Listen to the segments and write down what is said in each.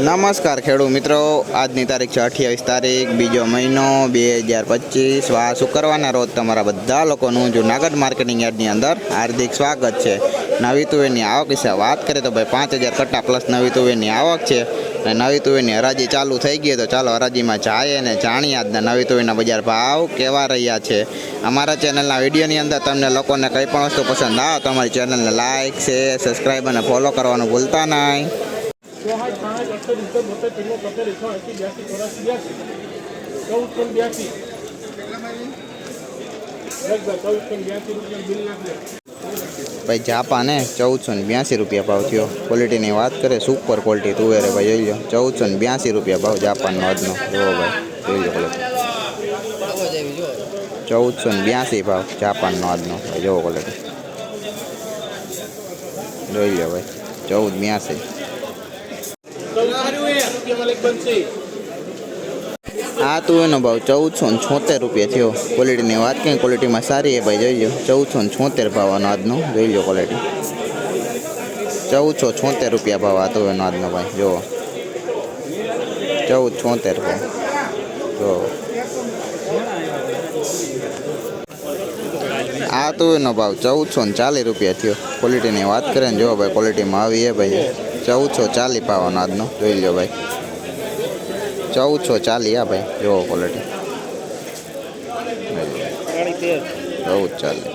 નમસ્કાર ખેડૂત મિત્રો. આજની તારીખ છે અઠ્યાવીસ તારીખ, બીજો મહિનો બે હજાર પચીસ. વા શુક્રવારના રોજ તમારા બધા લોકોનું જુનાગઢ માર્કેટિંગ યાર્ડની અંદર હાર્દિક સ્વાગત છે. નવી તુવેરની આવક વિશે વાત કરીએ તો ભાઈ પાંચ હજાર કટ્ટા પ્લસ નવી તુવેરની આવક છે. અને નવી તુવેરની હરાજી ચાલુ થઈ ગઈ તો ચાલો હરાજીમાં જાય અને જાણીએ આજના નવી તુવેરના બજાર ભાવ કેવા રહ્યા છે. અમારા ચેનલના વિડીયોની અંદર તમને લોકોને કંઈ પણ વસ્તુ પસંદ આવે તો અમારી ચેનલને લાઇક શેર સબસ્ક્રાઈબ અને ફોલો કરવાનું ભૂલતા નહીં. ચોહાટ પાંચ અડસઠ ઇસઠ બોતેર ત્રેપન તોતેર એકસો એંસી બ્યાસી ચોરાસી બ્યાસી ચૌદ પણ બ્યાસી લગભગ ચૌદ પણ બ્યાસી રૂપિયા બિલ નાખે ભાઈ જાપાને ચૌદસો ને બ્યાસી રૂપિયા ભાવ થયો ક્વોલિટીની વાત કરીએ સુપર ક્વોલિટી તુવેરે ભાઈ, જોઈ લો ચૌદસો ને બ્યાસી રૂપિયા ભાવ જાપાનનો આજનો. જુઓ ભાઈ, જોઈ લો ક્વોલિટી ચૌદસો ને બ્યાસી ભાવ જાપાનનો આજનો. ભાઈ જુઓ ક્વોલિટી જોઈ લો ભાઈ, ચૌદ બ્યાસી. આ તુવેરનો ભાવ ચૌદસો ને છોતેર રૂપિયા થયો. ક્વોલિટીની વાત કરીએ ક્વોલિટીમાં સારી એ ભાઈ, જોઈ લો ચૌદસો ને છોતેર ભાવવાનો આજનો, જોઈ લો ક્વોલિટી ચૌદસો છોતેર રૂપિયા ભાવ આ તુવેરનો આજનો ભાઈ જુઓ ચૌદ છોતેર ભાવ જુઓ આ તુવેરનો ભાવ ચૌદસો ને ચાલીસ રૂપિયા થયો. ક્વોલિટીની વાત કરીએ ને જુઓ ભાઈ ક્વોલિટીમાં આવી એ ભાઈ. ચૌદસો ચાલીસ ભાવનો આજનો. જોઈ લો ભાઈ. ચૌદસો ચાલી હા ભાઈ. જોવો ક્વોલિટી ચૌદ ચાલી.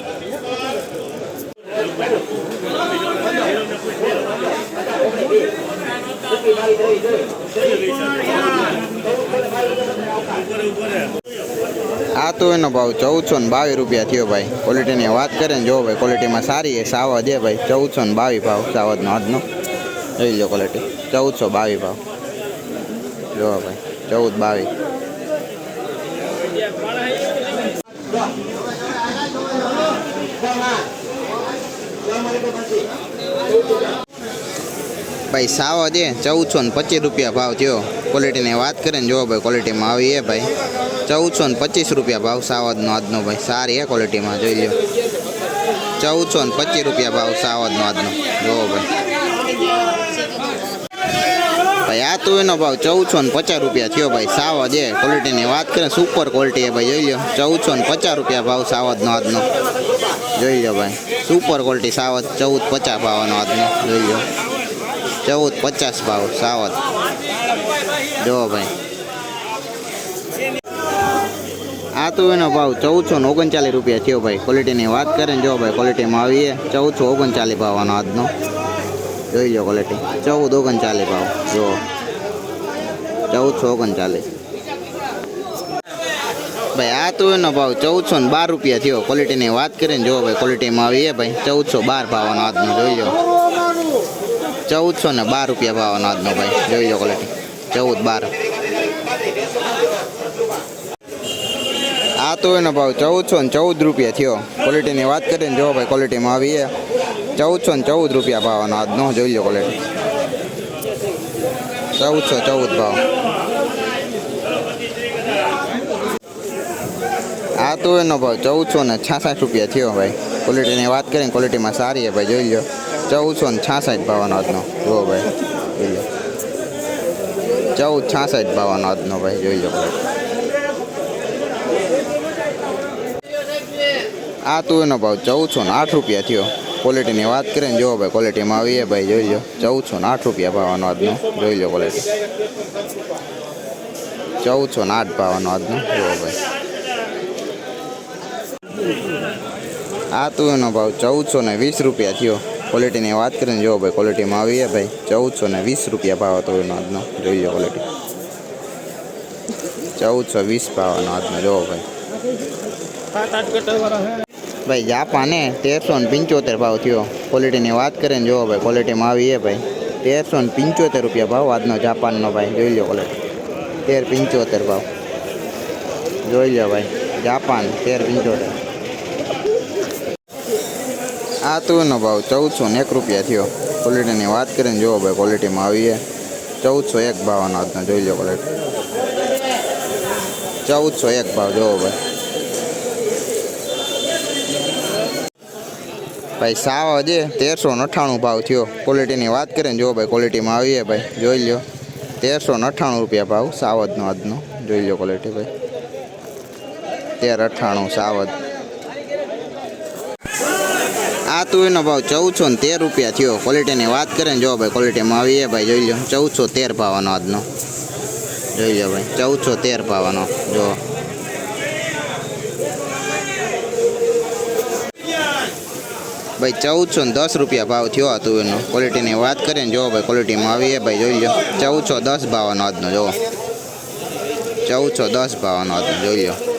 આ તો એનો ભાવ ચૌદસો ને બાવીસ રૂપિયા થયો ભાઈ. ક્વોલિટીની વાત કરીએ ને જો ભાઈ ક્વોલિટીમાં સારી છે સાવજ છે ભાઈ. ચૌદસો ને બાવીસ ભાવ સાવજનો આજનો. જોઈ લો ક્વોલિટી ચૌદસો બાવીસ ભાવ. જો ભાઈ, ચૌદ બાવીસ. ભાઈ, સાવ દે, ચૌદસો ને પચીસ રૂપિયા ભાવ થયો. ક્વોલિટીની વાત કરીએ ને જો ભાઈ ક્વોલિટીમાં આવી એ ભાઈ. ચૌદસો ને પચીસ રૂપિયા ભાવ સાવજનો આજનો ભાઈ. સારી એ ક્વોલિટીમાં જોઈ લો ચૌદસો ને પચીસ રૂપિયા ભાવ સાવદનો આજનો. જો ભાઈ ભાઈ આ તો એનો ભાવ ચૌદસો ને પચાસ રૂપિયા થયો ભાઈ સાવજ એ ક્વોલિટીની વાત કરીએ સુપર ક્વોલિટી એ ભાઈ, જોઈ લો ચૌદસો ને પચાસ રૂપિયા ભાવ સાવજનો આજનો. જોઈ લો ભાઈ સુપર ક્વોલિટી સાવજ ચૌદ પચાસ ભાવનો આજનો. જોઈ લો ચૌદ પચાસ ભાવ સાવજ જો ભાઈ. આ તો એનો ભાવ ચૌદસો ને ઓગણચાલીસ રૂપિયા થયો ભાઈ ક્વોલિટીની વાત કરીએ જો ભાઈ ક્વોલિટીમાં આવીએ, ચૌદસો ઓગણચાલીસ ભાવનો આજનો. જોઈ લો ક્વોલિટી ચૌદ ઓગણચાલીસ ભાવ, જો. ચૌદસો ઓગણચાલીસ. ભાઈ, આ તો એનો ભાવ ચૌદસો ને બાર રૂપિયા થયો. ક્વોલિટીની વાત કરીએ ને જો ભાઈ ક્વોલિટીમાં આવીએ ભાઈ. ચૌદસો બાર ભાવનો આજનો જોઈ લો. ચૌદસો ને બાર રૂપિયા ભાવનો આજનો ભાઈ. જોઈ લો ક્વોલિટી ચૌદ બાર. આ તો એનો ભાવ ચૌદસો ને ચૌદ રૂપિયા થયો. ક્વોલિટીની વાત કરીને જો ભાઈ ક્વોલિટીમાં આવીએ ચૌદસો ને ચૌદ રૂપિયા ભાવનો આજનો, જોઈ લો ક્વોલિટી ચૌદસો ચૌદ ભાવ. એનો ભાવ ચૌદસો ને છાસઠ રૂપિયા થયો ભાઈ. ક્વોલિટીની વાત કરીને ક્વોલિટીમાં સારી છે ભાઈ, જોઈ લો. ચૌદસો ને છાસઠ ભાવનો આજનો. જુઓ ભાઈ, જોઈ લો. ચૌદ છાસઠ ભાવનો આજનો ભાઈ, જોઈ લો આ તો એનો ભાવ ચૌદસો ને આઠ રૂપિયા થયો. ક્વોલિટીની વાત કરીએ ને જુઓ ભાઈ ક્વોલિટીમાં આવીએ ભાઈ, જોઈ લો. ચૌદસો ને આઠ રૂપિયા ભાવનો આજનો, જોઈ લો ક્વોલિટી ચૌદસો ને આઠ ભાવનો આજનો, જુઓ ભાઈ. આ તો એનો ભાવ ચૌદસો ને વીસ રૂપિયા થયો. ક્વોલિટીની વાત કરીને જુઓ ભાઈ ક્વોલિટીમાં આવીએ ભાઈ, ચૌદસો ને વીસ રૂપિયા ભાવ હતો એનો આજનો. જોઈ લો ક્વોલિટી ચૌદસો વીસ ભાવનો આજનો જુઓ ભાઈ. સાત આઠ કટર વાળા હે ભાઈ, જાપાને તેરસો ને પંચોતેર ભાવ થયો. ક્વોલિટીની વાત કરીએ ને જુઓ ભાઈ ક્વોલિટીમાં આવીએ ભાઈ. તેરસો ને પંચોતેર રૂપિયા ભાવ આજનો જાપાનનો ભાઈ. જોઈ લો ક્વોલિટી તેર પંચોતેર ભાવ. જોઈ લો ભાઈ, જાપાન, તેર પંચોતેર. આ તુવેરનો ભાવ ચૌદસો ને એક રૂપિયા થયો. ક્વોલિટીની વાત કરીને જુઓ ભાઈ ક્વોલિટીમાં આવીએ. ચૌદસો એક ભાવનો આજનો જોઈ લો ક્વોલિટી ચૌદસો એક ભાવ, જુઓ ભાઈ. ભાઈ, સાવ હજે તેરસો અઠ્ઠાણું ભાવ થયો. ક્વોલિટીની વાત કરીને જુઓ ભાઈ ક્વોલિટીમાં આવીએ ભાઈ, જોઈ લો તેરસો અઠ્ઠાણું રૂપિયા ભાવ સાવદનો આજનો. જોઈ લો ક્વોલિટી ભાઈ. તેર અઠ્ઠાણું સાવદ આ તુવેરનો ભાવ ચૌદસો ને તેર રૂપિયા થયો. ક્વોલિટીની વાત કરે ને જો ભાઈ ક્વોલિટીમાં આવી એ ભાઈ, જોઈ લો ચૌદસો તેર ભાવનો આજનો. જોઈ લો ભાઈ, ચૌદસો તેર ભાવનો. જો. ભાઈ, ચૌદસો ને દસ રૂપિયા ભાવ થયો આ તુવેરનો ક્વોલિટીની વાત કરીએ ને જો ભાઈ, ક્વોલિટીમાં આવી એ ભાઈ, જોઈ લો ચૌદસો દસ ભાવનો આજનો, જો. ચૌદસો દસ ભાવનો આજનો, જોઈ લો